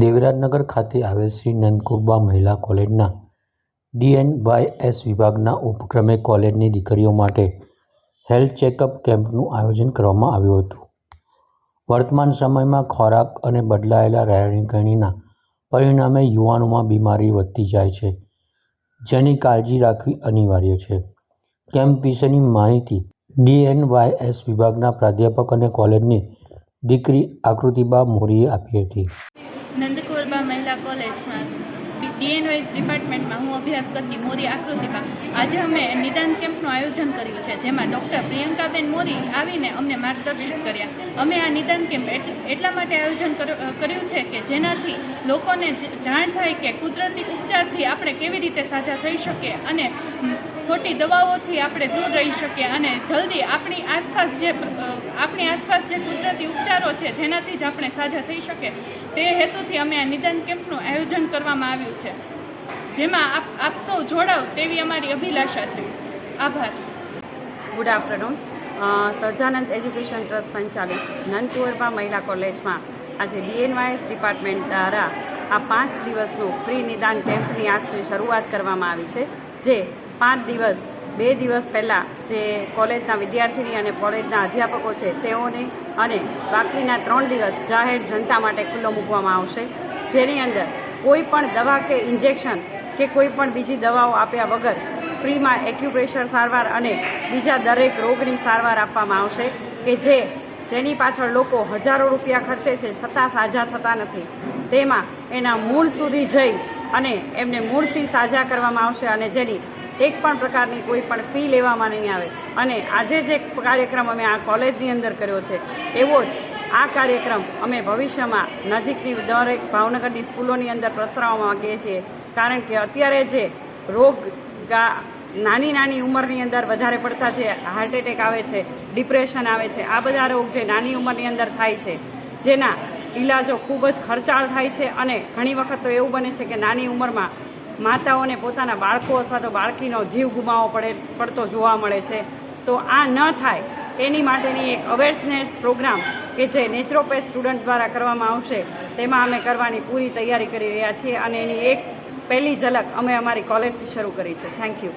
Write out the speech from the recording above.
દેવરાજનગર ખાતે આવેલ શ્રી નંદકુરબા મહિલા કોલેજના ડીએનવાયએસ વિભાગના ઉપક્રમે કોલેજની દીકરીઓ માટે હેલ્થ ચેકઅપ કેમ્પનું આયોજન કરવામાં આવ્યું હતું. વર્તમાન સમયમાં ખોરાક અને બદલાયેલા રહેણીકરણીના પરિણામે યુવાનોમાં બીમારી વધતી જાય છે, જેની કાળજી રાખવી અનિવાર્ય છે. કેમ્પ વિશેની માહિતી ડીએનવાયએસ વિભાગના પ્રાધ્યાપક અને કોલેજની દીકરી આકૃતિબા મોરીએ આપી હતી. નંદકુરબા મહિલા કોલેજમાં. ડીએનવાઇઝ ડિપાર્ટમેન્ટમાં હું અભ્યાસ કરતી મોરી આકૃતિમાં આજે અમે નિદાન કેમ્પનું આયોજન કર્યું છે, જેમાં ડૉક્ટર પ્રિયંકાબેન મોરી આવીને અમને માર્ગદર્શિત કર્યા. અમે આ નિદાન કેમ્પ એટ- એટલા માટે આયોજન કર- કર્યું છે કે જેનાથી લોકોને જાણ થાય કે કુદરતી ઉપચારથી આપણે કેવી રીતે સાજા થઈ શકીએ અને ખોટી દવાઓથી આપણે દૂર રહી શકીએ અને જલ્દી આપણી આસપાસ જે આપણી આસપાસ જે કુદરતી ઉપચારો છે, જેનાથી જ આપણે સાજા થઈ શકીએ. તે હેતુથી અમે આ નિદાન કેમ્પનું આયોજન કરવામાં આવ્યું છે. જેમાં આપ આપ સૌ જોડાવ તેવી અમારી અભિલાષા છે. આભાર. Good afternoon Sahajanand education trust સંચાલિત નંદકુંવરબા મહિલા કોલેજમાં આજે ડીએનવાયએસ ડિપાર્ટમેન્ટ દ્વારા આ પાંચ દિવસનું ફ્રી નિદાન કેમ્પની આજથી શરૂઆત કરવામાં આવી છે, જે પાંચ દિવસ, બે દિવસ પહેલાં જે કોલેજના વિદ્યાર્થીની અને કોલેજના અધ્યાપકો છે તેઓને અને બાકીના ત્રણ દિવસ જાહેર જનતા માટે ખુલ્લો મૂકવામાં આવશે. જેની અંદર કોઈ પણ દવા કે ઇન્જેક્શન કે કોઈ પણ બીજી દવાઓ આપ્યા વગર ફ્રીમાં એક્યુપ્રેશર સારવાર અને બીજા દરેક રોગની સારવાર આપવામાં આવશે કે જે જેની પાછળ લોકો હજારો રૂપિયા ખર્ચે છે છતાં સાજા થતા નથી. તેમાં એના મૂળ સુધી જઈ અને એમને મૂળથી સાજા કરવામાં આવશે અને જેની એક પણ પ્રકારની કોઈ પણ ફી લેવામાં નહીં આવે. અને આજે જે કાર્યક્રમ અમે આ કોલેજની અંદર કર્યો છે, એવો જ આ કાર્યક્રમ અમે ભવિષ્યમાં નજીકની દરેક ભાવનગરની સ્કૂલોની અંદર પ્રસરાવવા માગીએ છીએ. કારણ કે અત્યારે જે રોગ નાની નાની ઉંમરની અંદર વધારે પડતા છે હાર્ટ એટેક આવે છે ડિપ્રેશન આવે છે, આ બધા રોગ જે નાની ઉંમરની અંદર થાય છે, જેના ઈલાજો ખૂબ જ ખર્ચાળ થાય છે અને ઘણી વખત તો એવું બને છે કે નાની ઉંમરમાં માતાઓને પોતાના બાળકો અથવા તો બાળકીનો જીવ ગુમાવવો પડે, પડતો જોવા મળે છે. તો આ ન થાય એની માટેની એક અવેરનેસ પ્રોગ્રામ કે જે નેચરોપેથ સ્ટુડન્ટ દ્વારા કરવામાં આવશે, તેમાં અમે કરવાની પૂરી તૈયારી કરી રહ્યા છીએ અને એની એક પહેલી ઝલક અમે અમારી કોલેજથી શરૂ કરી છે. Thank you